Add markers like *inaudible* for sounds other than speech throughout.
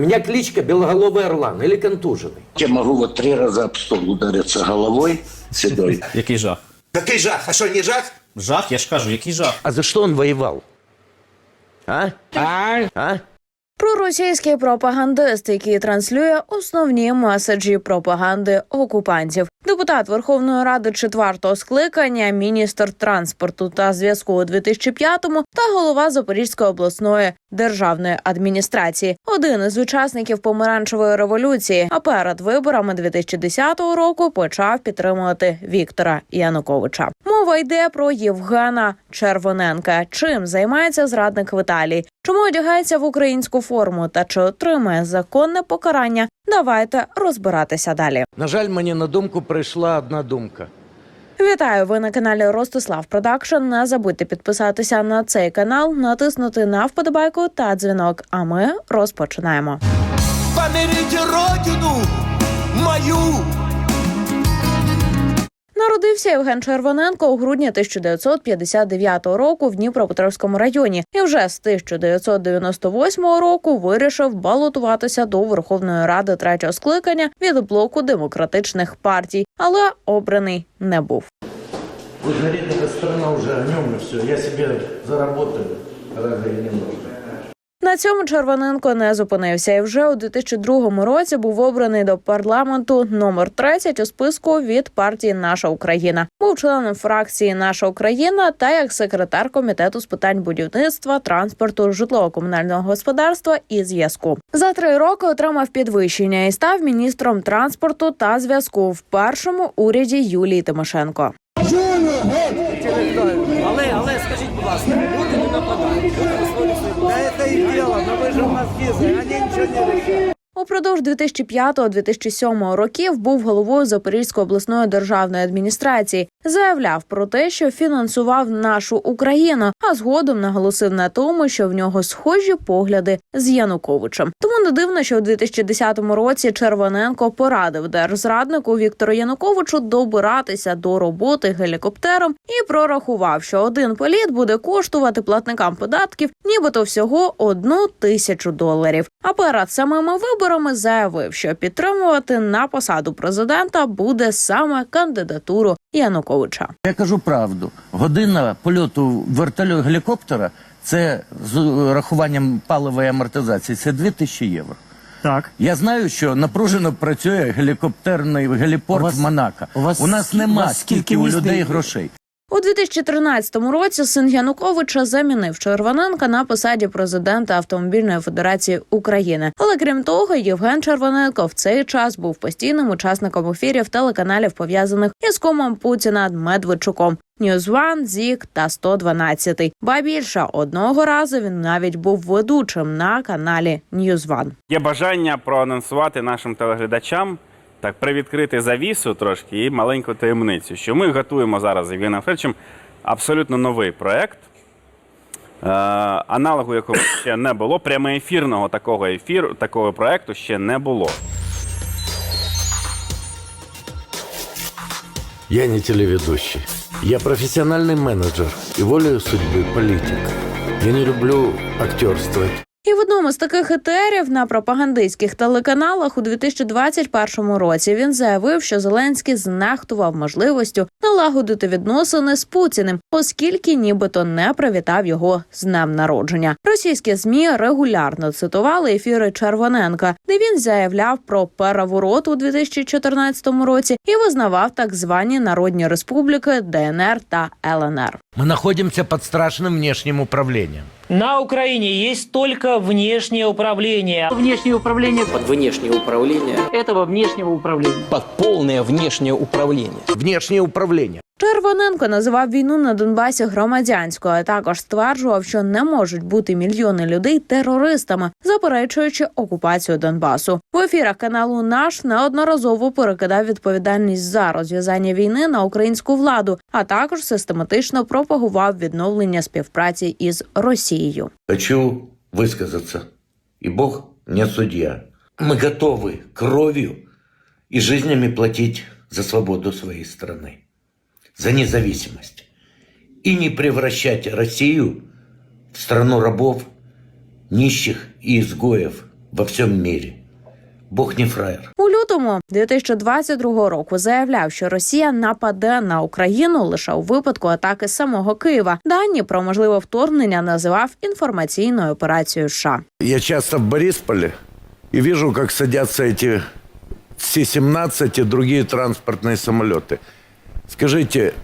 У меня кличка Белоголовый Орлан или контуженный. Я могу вот три раза об стол удариться головой седой. *laughs* Який жах? Какой жах? А что, не жах? Жах, я ж кажу, який жах. А за что он воевал? А? А? А? Проросійський пропагандист, який транслює основні меседжі пропаганди окупантів. Депутат Верховної Ради четвертого скликання, міністр транспорту та зв'язку у 2005-му та голова Запорізької обласної державної адміністрації. Один із учасників помаранчевої революції, а перед виборами 2010 року почав підтримувати Віктора Януковича. Мова йде про Євгена Червоненка. Чим займається зрадник в Італії? Чому одягається в українську форму та чи отримає законне покарання? Давайте розбиратися далі. На жаль, мені на думку прийшла одна думка. Вітаю! Ви на каналі Ростислав Продакшн. Не забудьте підписатися на цей канал, натиснути на вподобайку та дзвінок. А ми розпочинаємо. Померите родину мою! Народився Євген Червоненко у грудні 1959 року в Дніпропетровському районі, і вже з 1998 року вирішив балотуватися до Верховної Ради третього скликання від блоку демократичних партій, але обраний не був. Эта страна уже огнем и все. Я себе заработаю, разве не нужно? На цьому Червоненко не зупинився і вже у 2002 році був обраний до парламенту номер 30 у списку від партії Наша Україна. Був членом фракції Наша Україна та як секретар комітету з питань будівництва, транспорту, житлово-комунального господарства і зв'язку. За три роки отримав підвищення і став міністром транспорту та зв'язку в першому уряді Юлії Тимошенко. Але, але скажіть, будь ласка, Упродовж 2005-2007 років був головою Запорізької обласної державної адміністрації. Заявляв про те, що фінансував нашу Україну, а згодом наголосив на тому, що в нього схожі погляди з Януковичем. Тому не дивно, що у 2010 році Червоненко порадив держзраднику Віктору Януковичу добиратися до роботи гелікоптером і прорахував, що один політ буде коштувати платникам податків нібито всього одну тисячу доларів. А перед самими виборами заявив, що підтримувати на посаду президента буде саме кандидатуру Януковича. Я кажу правду. Година польоту вертольоту гелікоптера це з рахуванням паливої амортизації. Це 2000 євро. Так. Я знаю, що напружено працює гелікоптерний геліпорт У вас- в Монако. у вас нас нема у вас скільки скільки у людей грошей. У 2013 році син Януковича замінив Червоненка на посаді президента Автомобільної федерації України. Але крім того, Євген Червоненко в цей час був постійним учасником ефірів телеканалів, пов'язаних із комом Путіна Медведчуком. Ньюзван, Зік та 112. Ба більше одного разу він навіть був ведучим на каналі Ньюзван. Є бажання проанонсувати нашим телеглядачам, так привідкрити завісу трошки і маленьку таємницю, що ми готуємо зараз з Євгеном Федоровичем абсолютно новий проект, е, аналогу якого ще не було. Прямоефірного такого ефіру, такого проекту ще не було. Я не телеведущий. Я профессиональный менеджер и волею судьбы политик. Я не люблю актерствовать. І в одному з таких етерів на пропагандистських телеканалах у 2021 році він заявив, що Зеленський знехтував можливістю налагодити відносини з Путіним, оскільки нібито не привітав його з днем народження. Російські змі регулярно цитували ефіри Червоненка, де він заявляв про переворот у 2014 році і визнавав так звані народні республіки ДНР та ЛНР. Мы находимся под страшным внешним управлением. На Украине есть только внешнее управление. Внешнее управление Под внешнее управление, этого внешнего управления. под полное внешнее управление. Внешнее управление. Червоненко називав війну на Донбасі громадянською, а також стверджував, що не можуть бути мільйони людей терористами, заперечуючи окупацію Донбасу. В ефірах каналу наш неодноразово перекидав відповідальність за розв'язання війни на українську владу, а також систематично пропагував відновлення співпраці із Росією. Хочу высказаться. И Бог не судья. Мы готовы кровью и жизнями платить за свободу своей страны, за независимость. И не превращать Россию в страну рабов, нищих и изгоев во всем мире. Бог не фраер. У лютому 2022 року заявляв, що Росія нападе на Україну лише у випадку атаки самого Києва. Дані про можливе вторгнення називав інформаційною операцією США. Я часто в Борисполе и вижу, как садятся эти С-17 и другие транспортные самолеты. Скажите,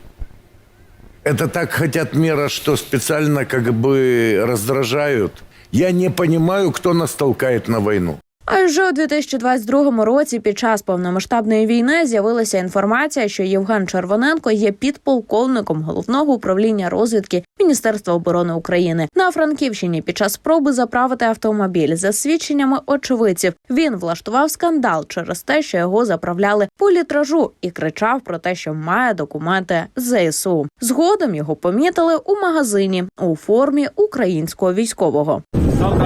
это так хотят мира, что специально как бы раздражают? Я не понимаю, кто нас толкает на войну. А вже у 2022 році, під час повномасштабної війни, з'явилася інформація, що Євген Червоненко є підполковником головного управління розвідки Міністерства оборони України на Франківщині. Під час спроби заправити автомобіль за свідченнями очевидців. Він влаштував скандал через те, що його заправляли по літражу і кричав про те, що має документи ЗСУ. Згодом його помітили у магазині у формі українського військового.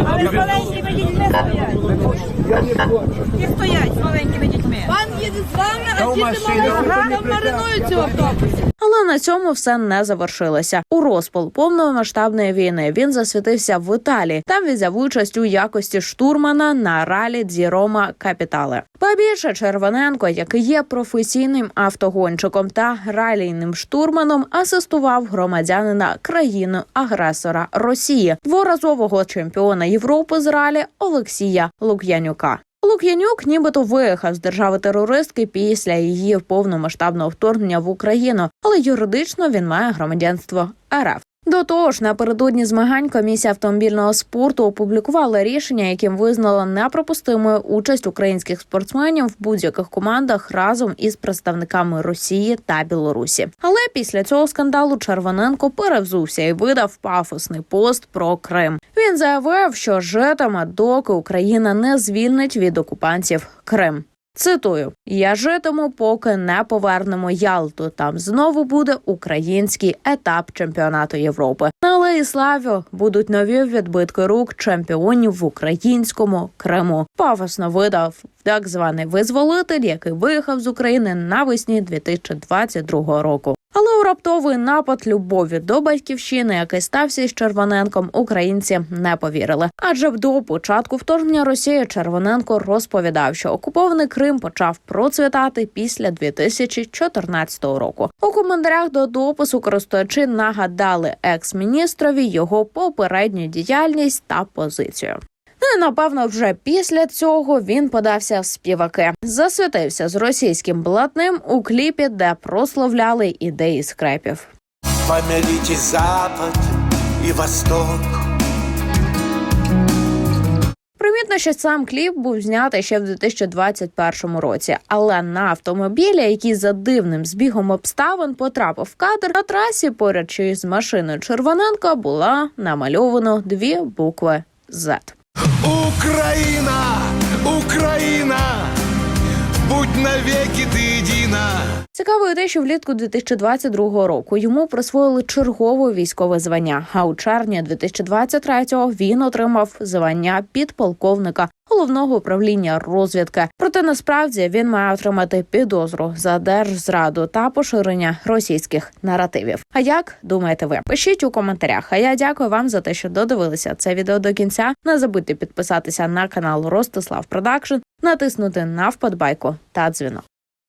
А ви не плачу. І стоять. З маленькими дітьми. Пан їде з вами, маринують цю автобусі. Але на цьому все не завершилося. У розпал повномасштабної війни він засвітився в Італії. Там взяв участь у якості штурмана на ралі Дзірома Капітале. Побільше Червоненко, який є професійним автогонщиком та ралійним штурманом, асистував громадянина країни-агресора Росії, дворазового чемпіона Європи з ралі Олексія Лук'янюка. Лук'янюк нібито виїхав з держави терористки після її повномасштабного вторгнення в Україну, але юридично він має громадянство РФ. До того ж, напередодні змагань комісія автомобільного спорту опублікувала рішення, яким визнала неприпустимою участь українських спортсменів в будь-яких командах разом із представниками Росії та Білорусі. Але після цього скандалу Червоненко перевзувся і видав пафосний пост про Крим. Він заявив, що житиме, доки Україна не звільнить від окупантів Крим. Цитую: я житиму, поки не повернемо Ялту. Там знову буде український етап чемпіонату Європи. На Леїславі будуть нові відбитки рук чемпіонів в українському Криму. Пафосно видав так званий визволитель, який виїхав з України навесні 2022 року. Але у раптовий напад любові до батьківщини, який стався із Червоненком, українці не повірили. Адже до початку вторгнення Росії Червоненко розповідав, що окупований Крим почав процвітати після 2014 року. У коментарях до допису користувачі нагадали екс-міністрові його попередню діяльність та позицію. Ну і напевно, вже після цього він подався в співаки. Засвітився з російським блатним у кліпі, де прославляли ідеї скрепів. Помирите Запад и Восток. Примітно, що сам кліп був знятий ще в 2021 році, але на автомобілі, який за дивним збігом обставин потрапив в кадр на трасі поряд з машиною Червоненка, була намальовано дві букви Z. Украина, Украина, будь навеки едина. Цікаво і те, що влітку 2022 року йому присвоїли чергове військове звання. А у червні 2023-го він отримав звання підполковника головного управління розвідки. Проте насправді він має отримати підозру за держзраду та поширення російських наративів. А як думаєте ви? Пишіть у коментарях. А я дякую вам за те, що додивилися це відео до кінця. Не забудьте підписатися на канал Ростислав Продакшн, натиснути на вподобайку та дзвінок.